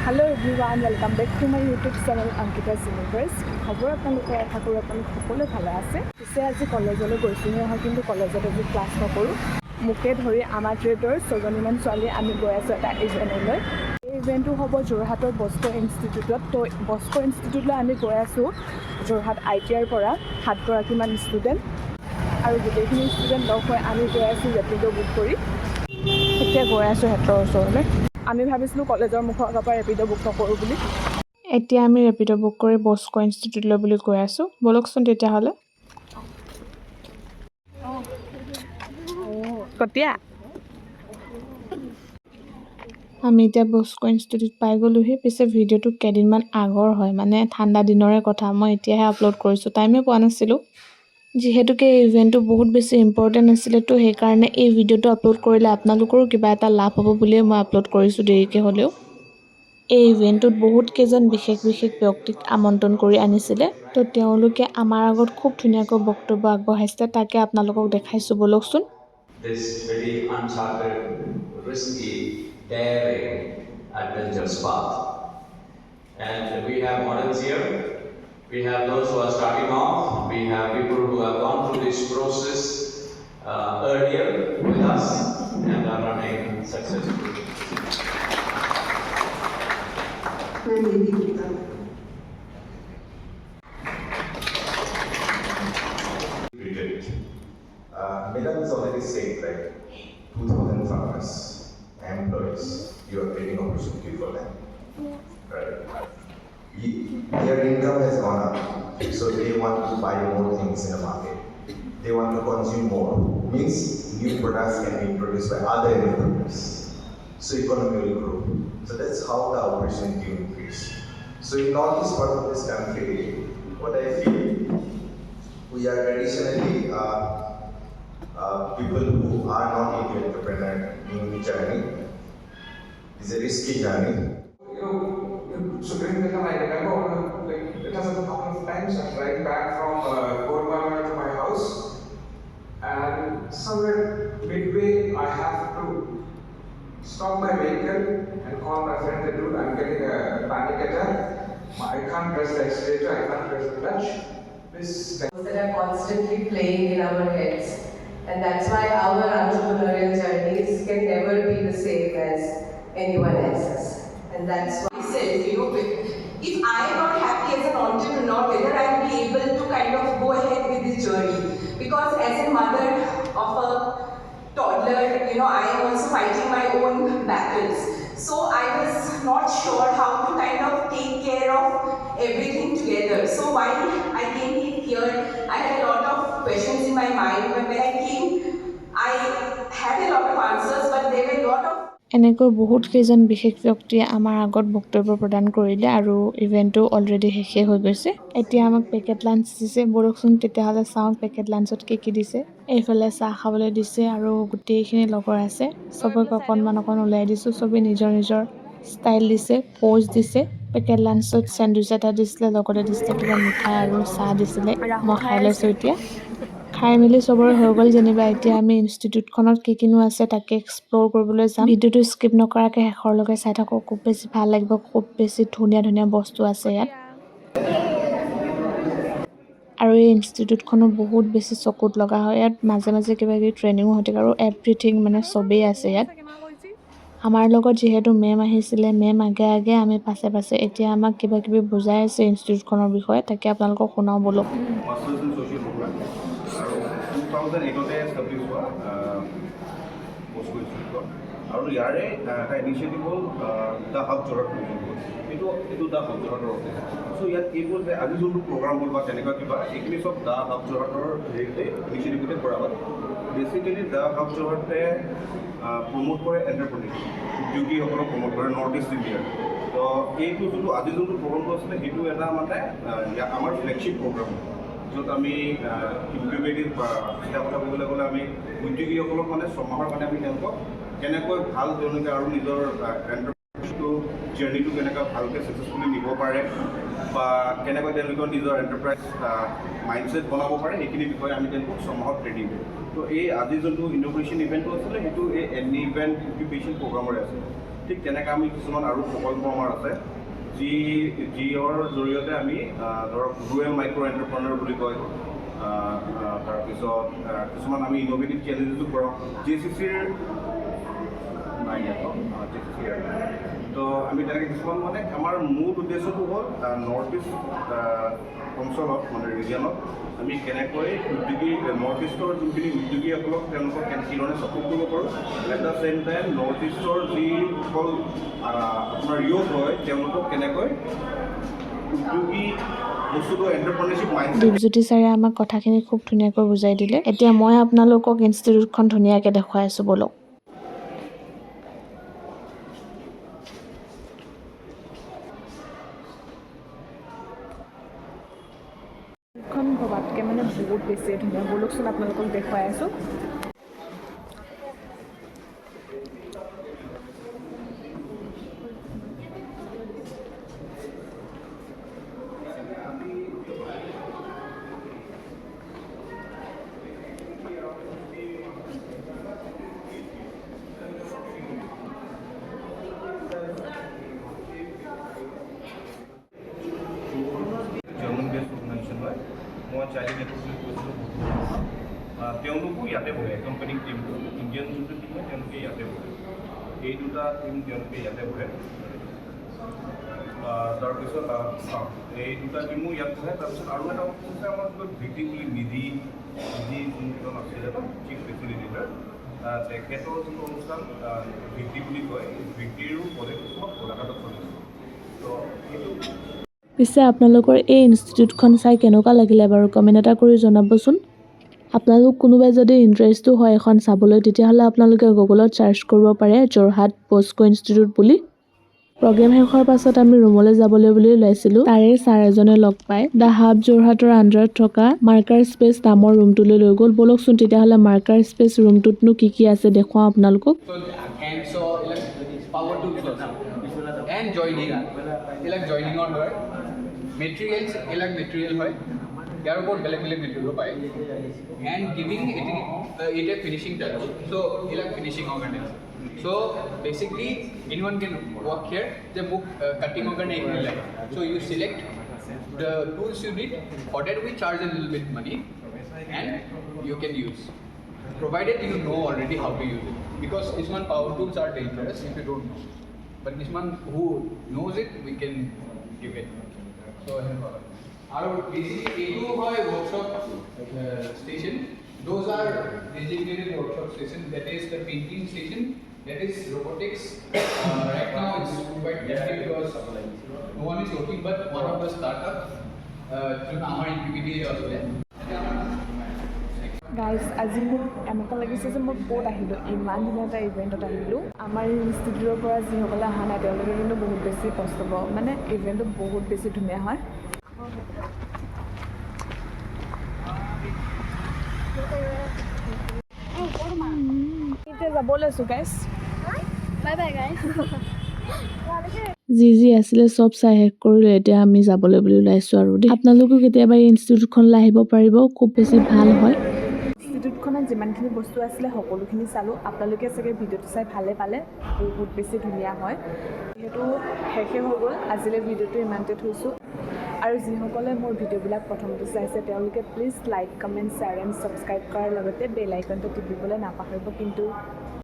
Hello' everyone welcome back to my YouTube channel Ankita চিনিভাৰ্ছ খবৰ আপোনালোকৰ আশা কৰোঁ আপোনালোক সকলোৱে ভালে আছে পিছে আজি কলেজলৈ গৈছোঁহে হয় কিন্তু কলেজত আজি ক্লাছ নকৰোঁ মোকে ধৰি আমাৰ ট্ৰেডৰ ছজনীমান ছোৱালীয়ে আমি গৈ আছোঁ এটা ইভেণ্টলৈ এই ইভেণ্টটো হ'ব যোৰহাটৰ বস্কো ইনষ্টিটিউটত তো বস্কো ইনষ্টিটিউটলৈ আমি গৈ আছোঁ যোৰহাট আই টি আইৰ পৰা সাতগৰাকীমান ষ্টুডেণ্ট আৰু গোটেইখিনি ষ্টুডেণ্ট লগ হৈ আমি গৈ আছোঁ ৰেপিড' বুক কৰি এতিয়া গৈ আছোঁ সিহঁতৰ ওচৰলৈ আমি ভাবিছিলোঁ কলেজৰ মুখৰ আগৰ পৰা ৰেপিড' বুক নকৰোঁ বুলি। এতিয়া আমি ৰেপিড' বুক কৰি বস্কো ইনষ্টিটিউটলৈ বুলি গৈ আছোঁ। ব'লকচোন তেতিয়াহ'লে। কতিয়া? আমি এতিয়া বস্কো ইনষ্টিটিউট পাই গ'লোহি। পিছে ভিডিঅ'টো কেইদিনমান আগৰ হয় মানে ঠাণ্ডা দিনৰে কথা। মই এতিয়াহে আপলোড কৰিছোঁ। টাইমে পোৱা নাছিলোঁ। যিহেতুকে এই ইভেণ্টটো বহুত বেছি ইম্পৰ্টেণ্ট আছিলে তো সেইকাৰণে এই ভিডিঅ'টো আপলোড কৰিলে আপোনালোকৰো কিবা এটা লাভ হ'ব বুলিয়ে মই আপলোড কৰিছোঁ দেৰিকৈ হ'লেও এই ইভেণ্টটোত বহুত কেইজন বিশেষ বিশেষ ব্যক্তিক আমন্ত্ৰণ কৰি আনিছিলে তো তেওঁলোকে আমাৰ আগত খুব ধুনীয়াকৈ বক্তব্য আগবঢ়াইছিলে তাকে আপোনালোকক দেখাইছোঁ ব'লকচোন. And we have models here. We have those who are starting off. We have people who have gone through this process uh, earlier with us and are running successfully. Uh, Megan is already said, like 2,000 farmers, employees, you are creating opportunity for them. Right? Their income has gone up, so they want to buy more things in the market. They want to consume more. Means new products can be produced by other entrepreneurs. So economy will grow. So that's how the opportunity will increase. So in northeast part of this country, what I feel we are traditionally uh, uh, people who are not into entrepreneur in journey. It's a risky journey. you know, the time I remember, like, it has a couple of times I'm driving back from uh, to my house, and somewhere midway I have to stop my vehicle and call my friend and dude, I'm getting a panic attack. I can't press the accelerator, I can't press the clutch. This that are constantly playing in our heads. And that's why our entrepreneurial journeys can never be the same as anyone else's. And that's why myself, you know, if I am not happy as an entrepreneur, whether I will be able to kind of go ahead with this journey. Because as a mother of a toddler, you know, I am also fighting my own battles. So I was not sure how to kind of take care of everything together. So while I came here, I had a lot of questions in my mind, but when I এনেকৈ বহুত কেইজন বিশেষ ব্যক্তিয়ে আমাৰ আগত বক্তব্য প্ৰদান কৰিলে আৰু ইভেণ্টটো অলৰেডি শেষেই হৈ গৈছে। এতিয়া আমাক পেকেট লাঞ্চ দিছে। বৰকচোন তেতিয়াহ'লে চাওঁ পেকেট লাঞ্চত কি কি দিছে। এইফালে চাহ খাবলৈ দিছে আৰু গোটেইখিনি লগৰ আছে। চবকে অকণমান অকণ ওলাই দিছোঁ। চবেই নিজৰ নিজৰ ষ্টাইল দিছে প'জ দিছে। পেকেট লাঞ্চত চেণ্ডউইচ এটা দিছিলে, লগতে দিছিলে কিবা মিঠাই আৰু চাহ দিছিলে। মই খাই লৈছোঁ এতিয়া। খাই মেলি চবৰে হৈ গ'ল যেনিবা। এতিয়া আমি ইনষ্টিটিউটখনত কি কিনো আছে তাকে এক্সপ্ল'ৰ কৰিবলৈ যাম। ভিডিঅ'টো স্কিপ নকৰাকৈ শেষৰলৈকে চাই থাকক খুব বেছি ভাল লাগিব খুব বেছি ধুনীয়া ধুনীয়া বস্তু আছে ইয়াত। আৰু এই ইনষ্টিটিউটখনো বহুত বেছি চকুত লগা হয় ইয়াত মাজে মাজে কিবা কিবি ট্ৰেইনিঙো হৈ থাকে আৰু এভৰিথিং মানে চবেই আছে ইয়াত। আমাৰ লগত যিহেতু মেম আহিছিলে মেম আগে আগে আমি পাছে পাছে এতিয়া আমাক কিবা কিবি বুজাই আছে ইনষ্টিটিউটখনৰ বিষয়ে তাকে আপোনালোকক শুনাওঁ block masters in social program আৰু টু থাউজেণ্ড এইটতে এষ্টাব্লিছ হোৱা বস্তু আৰু ইয়াৰে এটা ইনিচিয়েটিভ হ'ল যোৰহাট প্ৰগ্ৰাম হ'ল। এইটো এইটো দ্য হাব যোৰহাটৰ অফিচ চ' ইয়াত এইবোৰ যে আজি যোনটো প্ৰগ্ৰাম হ'ল বা তেনেকুৱা কিবা এইখিনি চব দ্য হাব যোৰহাটৰ হেৰিতে ইনিচিয়েটিভতে কৰা হয়। বেচিকেলি দ্য হাব যোৰহাটে প্ৰমোট কৰে এণ্টাৰপ্ৰনিৰ উদ্যোগীসকলক প্ৰমোট কৰে নৰ্থ ইষ্ট ইণ্ডিয়াৰ তো এইটো যোনটো আজি যোনটো প্ৰগ্ৰামটো আছিলে সেইটো এটা মানে আমাৰ ফ্লেগশ্বিপ প্ৰগ্ৰাম য'ত আমি ইনকিউবেটিভ এটা কথা ক'বলৈ গ'লে আমি উদ্যোগীসকলক মানে ছমাহৰ কাৰণে আমি তেওঁলোকক কেনেকৈ ভালো তেওঁলোকে আৰু নিজৰ এণ্টাৰপ্ৰাইজটো জাৰ্ণিটো কেনেকৈ ভালকৈ ছাকচেছফুলি নিব পাৰে বা কেনেকৈ তেওঁলোকৰ নিজৰ এণ্টাৰপ্ৰাইজ মাইণ্ডছেট বনাব পাৰে, সেইখিনি বিষয়ে আমি তেওঁলোকক ছমাহত ট্ৰেইনিং দিওঁ তো এই আজি যোনটো ইন'ভেশ্যন ইভেণ্টটো আছিলে, সেইটো এই এন ইভেণ্ট ইনকিউবেশ্যন প্ৰগ্ৰামৰে আছিলে। ঠিক তেনেকৈ আমি কিছুমান আৰু প্ৰকল্প আমাৰ আছে। যি যিৰ জৰিয়তে আমি ধৰক ৰুৰেল মাইক্ৰ' এণ্টাৰপ্ৰনাৰ বুলি কয় তাৰপিছত কিছুমান আমি ইন'ভেটিভ চেলেঞ্জেছো কৰোঁ জি চি চিৰ নাই জি চি চিৰ তো আমি তেনেকৈ কিছুমান মানে আমাৰ মূল উদ্দেশ্যটো হ'ল নৰ্থ ইষ্ট অঞ্চলত মানে ৰিজিয়নত আমি কেনেকৈ উদ্যোগী নৰ্থ ইষ্টৰ যোনখিনি উদ্যোগীসকলক তেওঁলোকক কেনে কিধৰণে ছাপোৰ্ট কৰিব পাৰোঁ at the same time north ইষ্টৰ যিসকল আপোনাৰ ইয়থ হয় তেওঁলোকক কেনেকৈ উদ্যোগী দীপজ্যোতি ছাৰে আমাক কথাখিনি খুব ধুনীয়াকৈ বুজাই দিলে। এতিয়া মই আপোনালোকক ইনষ্টিটিউটখন ধুনীয়াকৈ দেখুৱাই আছোঁ ব'লক এখন ভবাতকৈ মানে বেছি ধুনীয়া ব'লকচোন আপোনালোকক দেখুৱাই আছোঁ ইয়াতে বহে। এই দুটা টিম তেওঁলোকে ইয়াতে বহে। তাৰপিছত এই দুটা টিমো ইয়াত বহে। তাৰপিছত আৰু এটা হৈছে আমাৰ য'ত ভিটি বুলি মিজি মিজি যোনজন আছিলে ন চিফ ফেচিলিটেটাৰ তেখেতৰ যোনটো অনুষ্ঠান ভিটি বুলি কয় ভিটিৰো প্ৰজেক্ট গোলাঘাটত চলিছে। তো সেইটো পিছে আপোনালোকৰ এই ইনষ্টিটিউটখন চাই কেনেকুৱা লাগিলে বাৰু? কমেণ্ট এটা কৰি জনাবচোন। আপোনালোক কোনোবাই যদি ইণ্টাৰেষ্টো হয় এখন চাবলৈ তেতিয়াহ'লে আপোনালোকে গুগলত ছাৰ্চ কৰিব পাৰে যোৰহাট পস্কো ইনষ্টিটিউট বুলি। প্ৰগ্ৰেম শেষ হোৱাৰ পাছত আমি ৰুমলৈ যাবলৈ বুলি ওলাইছিলোঁ। তাৰে ছাৰ এজনে লগ পাই দ্য হাব যোৰহাটৰ আণ্ডাৰত থকা মাৰ্কাৰ স্পেচ নামৰ ৰুমটোলৈ লৈ গ'ল। ব'লকচোন তেতিয়াহ'লে মাৰ্কাৰ স্পেচ ৰুমটোতনো কি কি আছে দেখুৱাওঁ আপোনালোকক? মেটেৰিয়েলছ এইবিলাক মেটেৰিয়েল হয়। Garabot Galamilin in Dubai and giving uh, it, a finishing touch. So, like finishing organism. So, basically, anyone can work here, the book uh, cutting organism. So, you select the tools you need, for that we charge a little bit money and you can use. Provided you know already how to use it. Because Isman power tools are dangerous if you don't know. But Isman who knows it, we can give it. So, আৰু basically এইটো হয় workshop uh, station those are designated workshop station that is the painting station that is robotics uh, right now it's quite active because no one is working but one of the startup uh, যোন আমাৰ incubator আছিলে guys আজি মোক এনেকুৱা লাগিছে যে মই ক'ত আহিলোঁ ইমান ধুনীয়া এটা ইভেণ্টত আহিলোঁ আমাৰ ইনষ্টিটিউটৰ পৰা যিসকলে অহা নাই তেওঁলোকে কিন্তু বহুত বেছি কষ্ট পাব মানে ইভেণ্টটো বহুত বেছি ধুনীয়া হয় এতিয়া যাব লৈছোঁ গাইজ বাই বাই গাইজ যি যি আছিলে চব চাই শেষ কৰিলোঁ এতিয়া আমি যাবলৈ বুলি ওলাইছোঁ আৰু দেই। আপোনালোকো কেতিয়াবা এই ইনষ্টিটিউটখনলৈ আহিব পাৰিব খুব বেছি ভাল হয়। ইনষ্টিটিউটখনত যিমানখিনি বস্তু আছিলে সকলোখিনি চালোঁ। আপোনালোকে চাগে ভিডিঅ'টো চাই ভালে পালে। বহুত বেছি ধুনীয়া হয়। যিহেতু শেষে হৈ গ'ল আজিলৈ ভিডিঅ'টো ইমানতে থৈছোঁ। আৰু যিসকলে মোৰ ভিডিঅ'বিলাক প্ৰথমতে চাইছে তেওঁলোকে please like comment share and subscribe কৰাৰ লগতে বেল আইকনটো টিপিবলৈ নাপাহৰিব কিন্তু